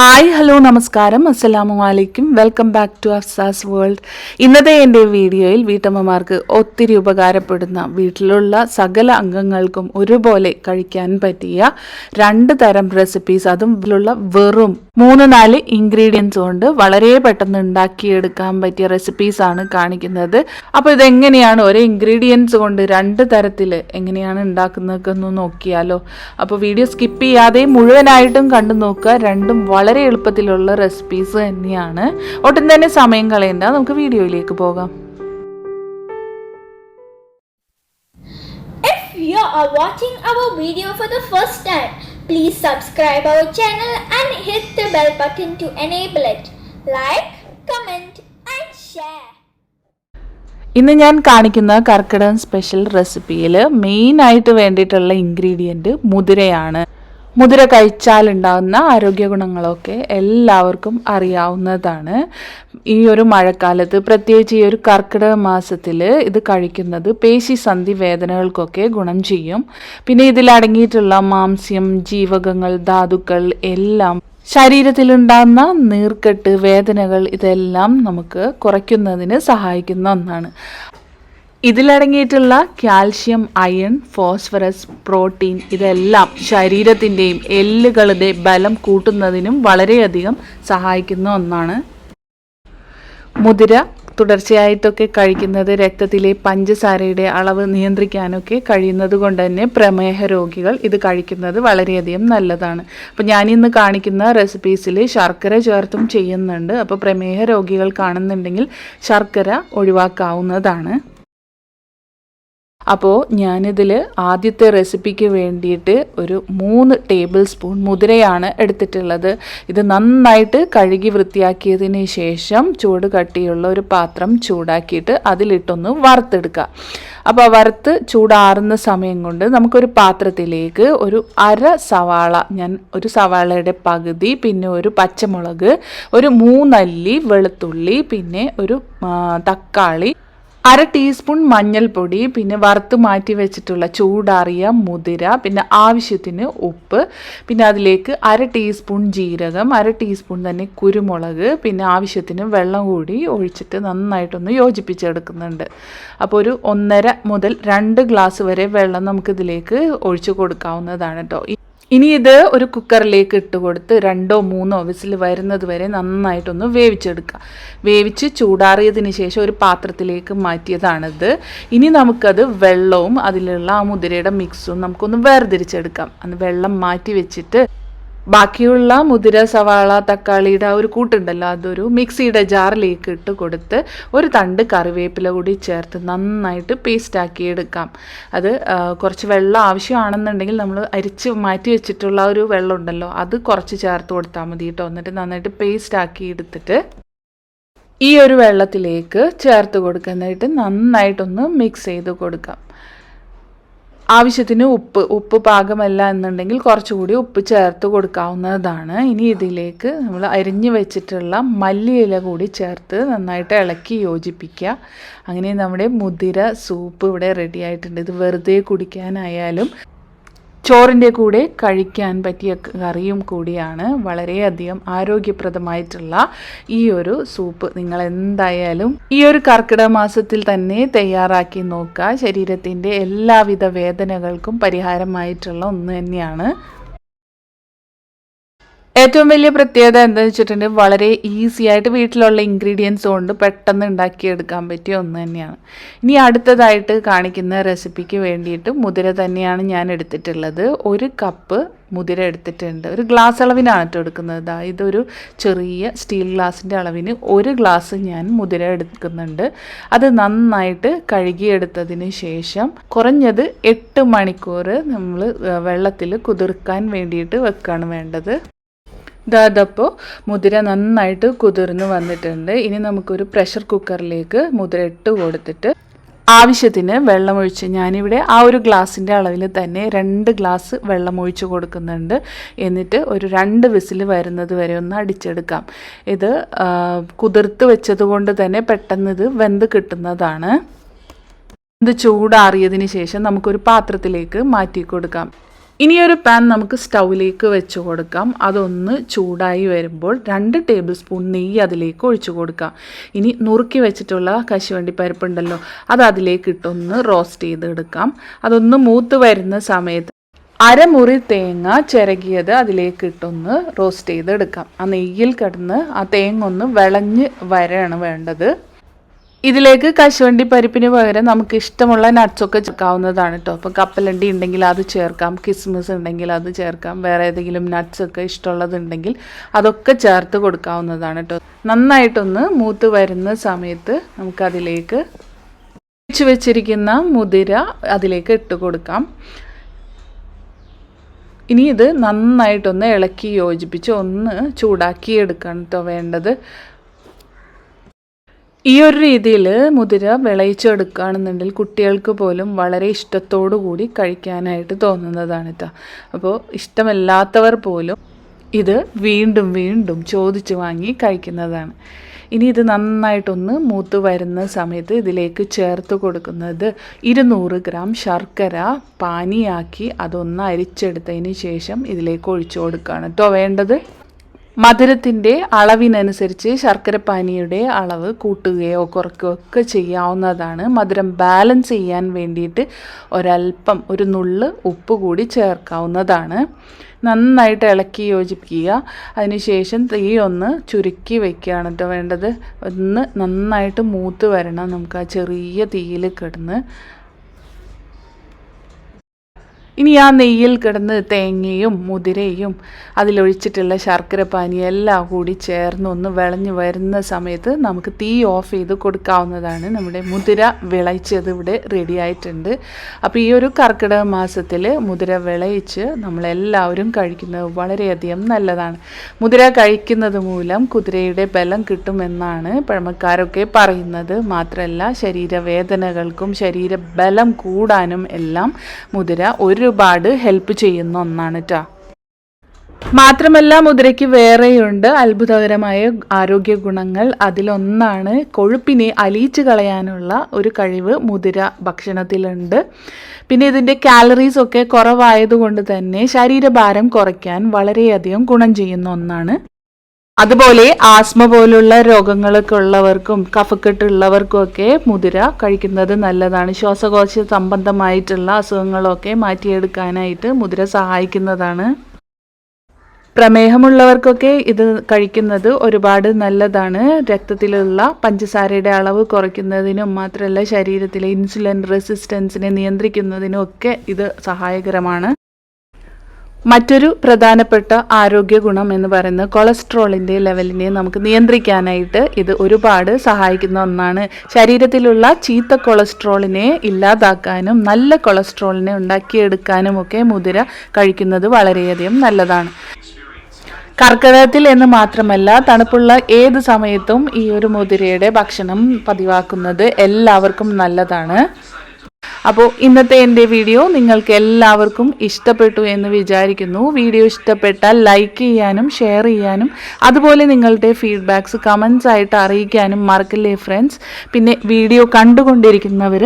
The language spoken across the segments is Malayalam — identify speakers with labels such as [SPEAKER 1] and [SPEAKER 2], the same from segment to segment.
[SPEAKER 1] ഹായ് ഹലോ നമസ്കാരം. അസ്സലാമു അലൈക്കും welcome back to Afsa's world ഇന്നത്തെ എന്റെ വീഡിയോയിൽ വീട്ടമ്മമാർക്ക് ഒത്തിരി ഉപകാരപ്പെടുന്ന വീട്ടിലുള്ള സകല അംഗങ്ങൾക്കും ഒരുപോലെ കഴിക്കാൻ പറ്റിയ രണ്ട് തരം റെസിപ്പീസ് അതും ഇതിലുള്ള വെറും മൂന്ന് നാല് ഇൻഗ്രീഡിയൻസ് കൊണ്ട് വളരെ പെട്ടെന്ന് ഉണ്ടാക്കിയെടുക്കാൻ പറ്റിയ റെസിപ്പീസ് ആണ് കാണിക്കുന്നത്. അപ്പോൾ ഇതെങ്ങനെയാണ് ഒരേ ഇൻഗ്രീഡിയൻസ് കൊണ്ട് രണ്ട് തരത്തിൽ എങ്ങനെയാണ് ഉണ്ടാക്കുന്നതൊക്കെ ഒന്ന് നോക്കിയാലോ. അപ്പോൾ വീഡിയോ സ്കിപ്പ് ചെയ്യാതെ മുഴുവനായിട്ടും കണ്ടു നോക്കുക രണ്ടും വളരെ എളുപ്പത്തിലുള്ള റെസിപ്പീസ് തന്നെയാണ് ഒട്ടും തന്നെ സമയം കളയണ്ട നമുക്ക് വീഡിയോയിലേക്ക് പോകാം
[SPEAKER 2] If you are watching our video for the first time, please subscribe our channel and hit the bell button to enable it. Like, comment and share.
[SPEAKER 1] ഇന്ന് ഞാൻ കാണിക്കുന്ന കർക്കിടകം സ്പെഷ്യൽ റെസിപ്പിയിൽ മെയിനായിട്ട് വേണ്ടിയിട്ടുള്ള ഇൻഗ്രീഡിയന്റ് മുതിരയാണ് മുതിര കഴിച്ചാലുണ്ടാകുന്ന ആരോഗ്യ ഗുണങ്ങളൊക്കെ എല്ലാവർക്കും അറിയാവുന്നതാണ്. ഈ ഒരു മഴക്കാലത്ത് പ്രത്യേകിച്ച് ഈ ഒരു കർക്കിടക മാസത്തിൽ ഇത് കഴിക്കുന്നത് പേശി സന്ധി വേദനകൾക്കൊക്കെ ഗുണം ചെയ്യും. പിന്നെ ഇതിലടങ്ങിയിട്ടുള്ള മാംസ്യം ജീവകങ്ങൾ ധാതുക്കൾ എല്ലാം ശരീരത്തിലുണ്ടാകുന്ന നീർക്കെട്ട് വേദനകൾ ഇതെല്ലാം നമുക്ക് കുറയ്ക്കുന്നതിന് സഹായിക്കുന്ന ഒന്നാണ്. ഇതിലടങ്ങിയിട്ടുള്ള കാൽഷ്യം അയൺ ഫോസ്ഫറസ് പ്രോട്ടീൻ ഇതെല്ലാം ശരീരത്തിന്റെയും എല്ലുകളുടെ ബലം കൂട്ടുന്നതിനും വളരെയധികം സഹായിക്കുന്ന ഒന്നാണ്. മുതിര തുടർച്ചയായിട്ടൊക്കെ കഴിക്കുന്നത് രക്തത്തിലെ പഞ്ചസാരയുടെ അളവ് നിയന്ത്രിക്കാനൊക്കെ കഴിയുന്നത് കൊണ്ട് തന്നെ പ്രമേഹ രോഗികൾ ഇത് കഴിക്കുന്നത് വളരെയധികം നല്ലതാണ്. അപ്പോൾ ഞാനിന്ന് കാണിക്കുന്ന റെസിപ്പീസിൽ ശർക്കര ചേർത്തും ചെയ്യുന്നുണ്ട്. അപ്പോൾ പ്രമേഹ രോഗികൾ കാണുന്നുണ്ടെങ്കിൽ ശർക്കര ഒഴിവാക്കാവുന്നതാണ്. അപ്പോൾ ഞാനിതിൽ ആദ്യത്തെ റെസിപ്പിക്ക് വേണ്ടിയിട്ട് ഒരു മൂന്ന് ടേബിൾ സ്പൂൺ മുതിരയാണ് എടുത്തിട്ടുള്ളത്. ഇത് നന്നായിട്ട് കഴുകി വൃത്തിയാക്കിയതിന് ശേഷം ചൂട് കട്ടിയുള്ള ഒരു പാത്രം ചൂടാക്കിയിട്ട് അതിലിട്ടൊന്ന് വറുത്തെടുക്കുക. അപ്പോൾ വറുത്ത് ചൂടാറുന്ന സമയം കൊണ്ട് നമുക്കൊരു പാത്രത്തിലേക്ക് ഒരു അര സവാള ഞാൻ ഒരു സവാളയുടെ പകുതി പിന്നെ ഒരു പച്ചമുളക് ഒരു മൂന്നല്ലി വെളുത്തുള്ളി പിന്നെ ഒരു തക്കാളി അര ടീസ്പൂൺ മഞ്ഞൾപ്പൊടി പിന്നെ വറുത്ത് മാറ്റി വെച്ചിട്ടുള്ള ചൂടാറിയ മുതിര പിന്നെ ആവശ്യത്തിന് ഉപ്പ് പിന്നെ അതിലേക്ക് അര ടീസ്പൂൺ ജീരകം അര ടീസ്പൂൺ തന്നെ കുരുമുളക് പിന്നെ ആവശ്യത്തിന് വെള്ളം കൂടി ഒഴിച്ചിട്ട് നന്നായിട്ടൊന്ന് യോജിപ്പിച്ചെടുക്കുന്നുണ്ട്. അപ്പോൾ ഒരു ഒന്നര മുതൽ രണ്ട് ഗ്ലാസ് വരെ വെള്ളം നമുക്കിതിലേക്ക് ഒഴിച്ചു കൊടുക്കാവുന്നതാണ് കേട്ടോ ഇനി ഇത് ഒരു കുക്കറിലേക്ക് ഇട്ട് കൊടുത്ത് രണ്ടോ മൂന്നോ വിസിൽ വരുന്നത് വരെ നന്നായിട്ടൊന്ന് വേവിച്ചെടുക്കുക. വേവിച്ച് ചൂടാറിയതിന് ശേഷം ഒരു പാത്രത്തിലേക്ക് മാറ്റിയതാണിത്. ഇനി നമുക്കത് വെള്ളവും അതിലുള്ള ആ മുതിരയുടെ മിക്സും നമുക്കൊന്ന് വേർതിരിച്ചെടുക്കാം. അന്ന് വെള്ളം മാറ്റി വെച്ചിട്ട് ബാക്കിയുള്ള മുതിര സവാള തക്കാളിയുടെ ആ ഒരു കൂട്ടുണ്ടല്ലോ അതൊരു മിക്സിയുടെ ജാറിലേക്ക് ഇട്ട് കൊടുത്ത് ഒരു തണ്ട് കറിവേപ്പില കൂടി ചേർത്ത് നന്നായിട്ട് പേസ്റ്റാക്കി എടുക്കാം. അത് കുറച്ച് വെള്ളം ആവശ്യമാണെന്നുണ്ടെങ്കിൽ നമ്മൾ അരിച്ച് മാറ്റി വെച്ചിട്ടുള്ള ഒരു വെള്ളം ഉണ്ടല്ലോ അത് കുറച്ച് ചേർത്ത് കൊടുത്താൽ മതി കേട്ടോ. എന്നിട്ട് നന്നായിട്ട് പേസ്റ്റാക്കി എടുത്തിട്ട് ഈ ഒരു വെള്ളത്തിലേക്ക് ചേർത്ത് കൊടുക്കുന്നതായിട്ട് നന്നായിട്ടൊന്ന് മിക്സ് ചെയ്ത് കൊടുക്കാം. ആവശ്യത്തിന് ഉപ്പ് ഉപ്പ് പാകമല്ല എന്നുണ്ടെങ്കിൽ കുറച്ചുകൂടി ഉപ്പ് ചേർത്ത് കൊടുക്കാവുന്നതാണ്. ഇനി ഇതിലേക്ക് നമ്മൾ അരിഞ്ഞു വെച്ചിട്ടുള്ള മല്ലിയില കൂടി ചേർത്ത് നന്നായിട്ട് ഇളക്കി യോജിപ്പിക്കുക. അങ്ങനെ നമ്മുടെ മുതിര സൂപ്പ് ഇവിടെ റെഡി ആയിട്ടുണ്ട്. ഇത് വെറുതെ കുടിക്കാനായാലും ചോറിന്റെ കൂടെ കഴിക്കാൻ പറ്റിയ കറിയും കൂടിയാണ് വളരെയധികം ആരോഗ്യപ്രദമായിട്ടുള്ള ഈ ഒരു സൂപ്പ്. നിങ്ങൾ എന്തായാലും ഈ ഒരു കർക്കിടക മാസത്തിൽ തന്നെ തയ്യാറാക്കി നോക്കുക. ശരീരത്തിന്റെ എല്ലാവിധ വേദനകൾക്കും പരിഹാരമായിട്ടുള്ള ഒന്ന് തന്നെയാണ്. ഏറ്റവും വലിയ പ്രത്യേകത എന്താണെന്ന് വെച്ചിട്ടുണ്ടെങ്കിൽ വളരെ ഈസി ആയിട്ട് വീട്ടിലുള്ള ഇൻഗ്രീഡിയൻസ് കൊണ്ട് പെട്ടെന്ന് ഉണ്ടാക്കിയെടുക്കാൻ പറ്റിയ ഒന്ന് തന്നെയാണ്. ഇനി അടുത്തതായിട്ട് കാണിക്കുന്ന റെസിപ്പിക്ക് വേണ്ടിയിട്ട് മുതിര തന്നെയാണ് ഞാൻ എടുത്തിട്ടുള്ളത്. ഒരു കപ്പ് മുതിര എടുത്തിട്ടുണ്ട്. ഒരു ഗ്ലാസ് അളവിനാണ് കേട്ടോ എടുക്കുന്നത്. ഇതൊരു ചെറിയ സ്റ്റീൽ ഗ്ലാസിന്റെ അളവിന് ഒരു ഗ്ലാസ് ഞാൻ മുതിര എടുക്കുന്നുണ്ട്. അത് നന്നായിട്ട് കഴുകിയെടുത്തതിന് ശേഷം കുറഞ്ഞത് എട്ട് മണിക്കൂർ നമ്മൾ വെള്ളത്തിൽ കുതിർക്കാൻ വേണ്ടിയിട്ട് വെക്കുകയാണ് വേണ്ടത്. ഇതപ്പോൾ മുതിര നന്നായിട്ട് കുതിർന്ന് വന്നിട്ടുണ്ട്. ഇനി നമുക്കൊരു പ്രഷർ കുക്കറിലേക്ക് മുതിര ഇട്ട് കൊടുത്തിട്ട് ആവശ്യത്തിന് വെള്ളമൊഴിച്ച് ഞാനിവിടെ ആ ഒരു ഗ്ലാസിന്റെ അളവിൽ തന്നെ രണ്ട് ഗ്ലാസ് വെള്ളമൊഴിച്ച് കൊടുക്കുന്നുണ്ട്. എന്നിട്ട് ഒരു രണ്ട് വിസിൽ വരുന്നത് വരെ ഒന്ന് അടിച്ചെടുക്കാം. ഇത് കുതിർത്ത് വെച്ചതുകൊണ്ട് തന്നെ പെട്ടെന്ന് ഇത് വെന്ത് കിട്ടുന്നതാണ്. ഇത് ചൂടാറിയതിന് ശേഷം നമുക്കൊരു പാത്രത്തിലേക്ക് മാറ്റി കൊടുക്കാം. ഇനിയൊരു പാൻ നമുക്ക് സ്റ്റൗവിലേക്ക് വെച്ച് കൊടുക്കാം. അതൊന്ന് ചൂടായി വരുമ്പോൾ രണ്ട് ടേബിൾ സ്പൂൺ നെയ്യ് അതിലേക്ക് ഒഴിച്ചു കൊടുക്കാം. ഇനി നുറുക്കി വെച്ചിട്ടുള്ള കശുവണ്ടി പരിപ്പുണ്ടല്ലോ അത് അതിലേക്ക് ഇട്ടൊന്ന് റോസ്റ്റ് ചെയ്തെടുക്കാം. അതൊന്ന് മൂത്ത് വരുന്ന സമയത്ത് അരമുറി തേങ്ങ ചിരകിയത് അതിലേക്ക് ഇട്ടൊന്ന് റോസ്റ്റ് ചെയ്തെടുക്കാം. ആ നെയ്യിൽ കിടന്ന് ആ തേങ്ങ ഒന്ന് വിളഞ്ഞ് വരാണ് വേണ്ടത്. ഇതിലേക്ക് കശുവണ്ടി പരിപ്പിന് പകരം നമുക്ക് ഇഷ്ടമുള്ള നട്ട്സൊക്കെ ചേർക്കാവുന്നതാണ് കേട്ടോ അപ്പോൾ കപ്പലണ്ടി ഉണ്ടെങ്കിൽ അത് ചേർക്കാം കിസ്മിസ് ഉണ്ടെങ്കിൽ അത് ചേർക്കാം വേറെ ഏതെങ്കിലും നട്ട്സൊക്കെ ഇഷ്ടമുള്ളതുണ്ടെങ്കിൽ അതൊക്കെ ചേർത്ത് കൊടുക്കാവുന്നതാണ് കേട്ടോ നന്നായിട്ടൊന്ന് മൂത്ത് വരുന്ന സമയത്ത് നമുക്കതിലേക്ക് വെച്ച് വെച്ചിരിക്കുന്ന മുതിര അതിലേക്ക് ഇട്ട് കൊടുക്കാം. ഇനി ഇത് നന്നായിട്ടൊന്ന് ഇളക്കി യോജിപ്പിച്ച് ഒന്ന് ചൂടാക്കി എടുക്കണം കേട്ടോ വേണ്ടത്. ഈ ഒരു രീതിയിൽ മുതിര വിളയിച്ചെടുക്കുകയാണെന്നുണ്ടെങ്കിൽ കുട്ടികൾക്ക് പോലും വളരെ ഇഷ്ടത്തോടു കൂടി കഴിക്കാനായിട്ട് തോന്നുന്നതാണ് കേട്ടോ അപ്പോൾ ഇഷ്ടമല്ലാത്തവർ പോലും ഇത് വീണ്ടും വീണ്ടും ചോദിച്ചു വാങ്ങി കഴിക്കുന്നതാണ്. ഇനി ഇത് നന്നായിട്ടൊന്ന് മൂത്ത് വരുന്ന സമയത്ത് ഇതിലേക്ക് ചേർത്ത് കൊടുക്കുന്നത് ഇരുന്നൂറ് ഗ്രാം ശർക്കര പാനിയാക്കി അതൊന്ന് അരിച്ചെടുത്തതിന് ശേഷം ഇതിലേക്ക് ഒഴിച്ചു കൊടുക്കുകയാണ് കേട്ടോ വേണ്ടത്? മധുരത്തിന്റെ അളവിനനുസരിച്ച് ശർക്കരപ്പാനിയുടെ അളവ് കൂട്ടുകയോ കുറയ്ക്കുകയോ ഒക്കെ ചെയ്യാവുന്നതാണ്. മധുരം ബാലൻസ് ചെയ്യാൻ വേണ്ടിയിട്ട് ഒരല്പം ഒരു നുള്ള് ഉപ്പ് കൂടി ചേർക്കാവുന്നതാണ്. നന്നായിട്ട് ഇളക്കി യോജിപ്പിക്കുക. അതിനുശേഷം തീ ഒന്ന് ചുരുക്കി വെക്കുകയാണ് കേട്ടോ വേണ്ടത്. ഒന്ന് നന്നായിട്ട് മൂത്ത് വരണം. നമുക്ക് ആ ചെറിയ തീയിൽ കിടന്ന് ഇനി ആ നെയ്യിൽ കിടന്ന് തേങ്ങയും മുതിരയും അതിലൊഴിച്ചിട്ടുള്ള ശർക്കര പാനി എല്ലാം കൂടി ചേർന്ന് ഒന്ന് വിളഞ്ഞ് വരുന്ന സമയത്ത് നമുക്ക് തീ ഓഫ് ചെയ്ത് കൊടുക്കാവുന്നതാണ്. നമ്മുടെ മുതിര വിളയിച്ചത് ഇവിടെ റെഡി ആയിട്ടുണ്ട്. അപ്പോൾ ഈ ഒരു കർക്കിടക മാസത്തിൽ മുതിര വിളയിച്ച് നമ്മളെല്ലാവരും കഴിക്കുന്നത് വളരെയധികം നല്ലതാണ്. മുതിര കഴിക്കുന്നത് മൂലം കുതിരയുടെ ബലം കിട്ടുമെന്നാണ് പഴമക്കാരൊക്കെ പറയുന്നത്. മാത്രമല്ല ശരീരവേദനകൾക്കും ശരീരബലം കൂടാനും എല്ലാം മുതിര ഒരുപാട് ഹെൽപ്പ് ചെയ്യുന്ന ഒന്നാണ് കേട്ടോ മാത്രമല്ല മുദ്രയ്ക്ക് വേറെയുണ്ട്. അത്ഭുതകരമായ ആരോഗ്യ ഗുണങ്ങൾ. അതിലൊന്നാണ് കൊഴുപ്പിനെ അലിയിച്ചു കളയാനുള്ള ഒരു കഴിവ് മുതിര ഭക്ഷണത്തിലുണ്ട്. പിന്നെ ഇതിന്റെ കാലറീസ് ഒക്കെ കുറവായതുകൊണ്ട് തന്നെ ശരീരഭാരം കുറയ്ക്കാൻ വളരെയധികം ഗുണം ചെയ്യുന്ന ഒന്നാണ്. അതുപോലെ ആസ്മ പോലുള്ള രോഗങ്ങളൊക്കെ ഉള്ളവർക്കും കഫക്കെട്ട് ഉള്ളവർക്കും ഒക്കെ മുതിര കഴിക്കുന്നത് നല്ലതാണ്. ശ്വാസകോശ സംബന്ധമായിട്ടുള്ള അസുഖങ്ങളൊക്കെ മാറ്റിയെടുക്കാനായിട്ട് മുതിര സഹായിക്കുന്നതാണ്. പ്രമേഹമുള്ളവർക്കൊക്കെ ഇത് കഴിക്കുന്നത് ഒരുപാട് നല്ലതാണ്. രക്തത്തിലുള്ള പഞ്ചസാരയുടെ അളവ് കുറയ്ക്കുന്നതിനും മാത്രമല്ല ശരീരത്തിലെ ഇൻസുലിൻ റെസിസ്റ്റൻസിനെ നിയന്ത്രിക്കുന്നതിനും ഒക്കെ ഇത് സഹായകരമാണ്. മറ്റൊരു പ്രധാനപ്പെട്ട ആരോഗ്യ ഗുണം എന്ന് പറയുന്നത് കൊളസ്ട്രോളിന്റെ ലെവലിനെ നമുക്ക് നിയന്ത്രിക്കാനായിട്ട് ഇത് ഒരുപാട് സഹായിക്കുന്ന ഒന്നാണ്. ശരീരത്തിലുള്ള ചീത്ത കൊളസ്ട്രോളിനെ ഇല്ലാതാക്കാനും നല്ല കൊളസ്ട്രോളിനെ ഉണ്ടാക്കിയെടുക്കാനും ഒക്കെ മുതിര കഴിക്കുന്നത് വളരെയധികം നല്ലതാണ്. കർക്കിടകത്തിൽ എന്ന് മാത്രമല്ല തണുപ്പുള്ള ഏത് സമയത്തും ഈ ഒരു മുതിരയുടെ ഭക്ഷണം പതിവാക്കുന്നത് എല്ലാവർക്കും നല്ലതാണ്. അപ്പോൾ ഇന്നത്തെ എന്റെ വീഡിയോ നിങ്ങൾക്ക് എല്ലാവർക്കും ഇഷ്ടപ്പെട്ടു എന്ന് വിചാരിക്കുന്നു. വീഡിയോ ഇഷ്ടപ്പെട്ടാൽ ലൈക്ക് ചെയ്യാനും ഷെയർ ചെയ്യാനും അതുപോലെ നിങ്ങളുടെ ഫീഡ്ബാക്ക്സ് കമൻസ് ആയിട്ട് അറിയിക്കാനും മറക്കില്ലേ ഫ്രണ്ട്സ് പിന്നെ വീഡിയോ കണ്ടുകൊണ്ടിരിക്കുന്നവർ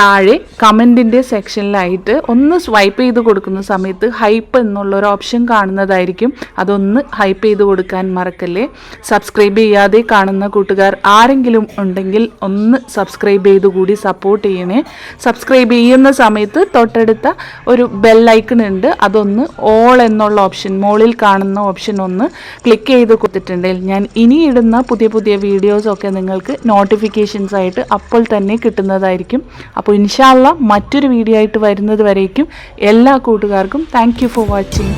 [SPEAKER 1] താഴെ കമന്റിന്റെ സെക്ഷനിലായിട്ട് ഒന്ന് സ്വൈപ്പ് ചെയ്ത് കൊടുക്കുന്ന സമയത്ത് ഹൈപ്പ് എന്നുള്ളൊരു ഓപ്ഷൻ കാണുന്നതായിരിക്കും. അതൊന്ന് ഹൈപ്പ് ചെയ്ത് കൊടുക്കാൻ മറക്കല്ലേ. സബ്സ്ക്രൈബ് ചെയ്യാതെ കാണുന്ന കൂട്ടുകാർ ആരെങ്കിലും ഉണ്ടെങ്കിൽ ഒന്ന് സബ്സ്ക്രൈബ് ചെയ്ത് കൂടി സപ്പോർട്ട് ചെയ്യണേ. സബ്സ്ക്രൈബ് ചെയ്യുന്ന സമയത്ത് തൊട്ടടുത്ത ഒരു ബെല്ലൈക്കൺ ഉണ്ട്. അതൊന്ന് ഓൾ എന്നുള്ള ഓപ്ഷൻ മുകളിൽ കാണുന്ന ഓപ്ഷൻ ഒന്ന് ക്ലിക്ക് ചെയ്ത് കൊടുത്തിട്ടുണ്ടെങ്കിൽ ഞാൻ ഇനി ഇടുന്ന പുതിയ പുതിയ വീഡിയോസൊക്കെ നിങ്ങൾക്ക് നോട്ടിഫിക്കേഷൻസ് ആയിട്ട് അപ്പോൾ തന്നെ കിട്ടുന്നതായിരിക്കും. അപ്പോൾ ഇൻഷാല്ല മറ്റൊരു വീഡിയോ ആയിട്ട് വരുന്നത് വരേക്കും എല്ലാ കൂട്ടുകാർക്കും താങ്ക് ഫോർ വാച്ചിങ്